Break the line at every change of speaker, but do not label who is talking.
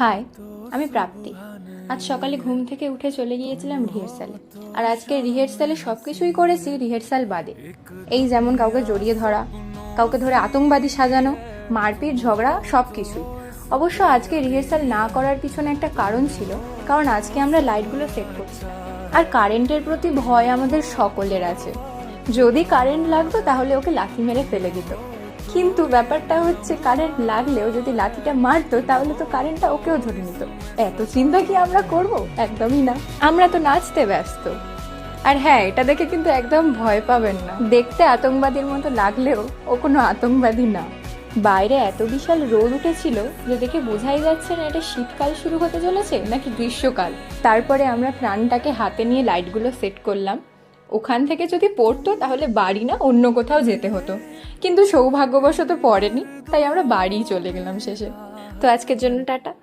High আমি প্রাপ্তি। আজ সকালে ঘুম থেকে উঠে চলে গিয়েছিলাম রিহার্সালে। আর আজকে রিহার্সালে সব কিছুই করেছি রিহার্সাল বাদে। এই যেমন কাউকে জড়িয়ে ধরা, কাউকে ধরে আতঙ্কবাদী সাজানো, মারপিট, ঝগড়া সব কিছুই অবশ্য আজকে রিহার্সাল না করার পিছনে একটা কারণ ছিল, কারণ আজকে আমরা লাইটগুলো সেট করছি। আর কারেন্টের প্রতি ভয় আমাদের সকলের আছে। যদি কারেন্ট লাগতো তাহলে ওকে লাথি মেরে ফেলে দিত। কিন্তু ব্যাপারটা হচ্ছে কারেন্ট লাগলেও যদি লাঠিটা মারতো, তাহলে তো কারেন্টটা ওকেও ধরে নিত। এত চিন্তা কি আমরা করব? একদমই না। আমরা তো নাচতে ব্যস্ত। আর হ্যাঁ এটা দেখে কিন্তু একদম ভয় পাবেন না। দেখতে আতঙ্কবাদীর মতো লাগলেও ও কোনো আতঙ্কবাদী না। বাইরে এত বিশাল রোদ উঠেছিল যে দেখে বোঝাই যাচ্ছে না এটা শীতকাল শুরু হতে চলেছে নাকি গ্রীষ্মকাল। তারপরে আমরা প্রাণটাকে হাতে নিয়ে লাইটগুলো সেট করলাম। ওখান থেকে যদি পড়তো, তাহলে বাড়ি না অন্য কোথাও যেতে হতো। কিন্তু সৌভাগ্যবশত পড়েনি, তাই আমরা বাড়িই চলে গেলাম শেষে। তো আজকের জন্য টাটা।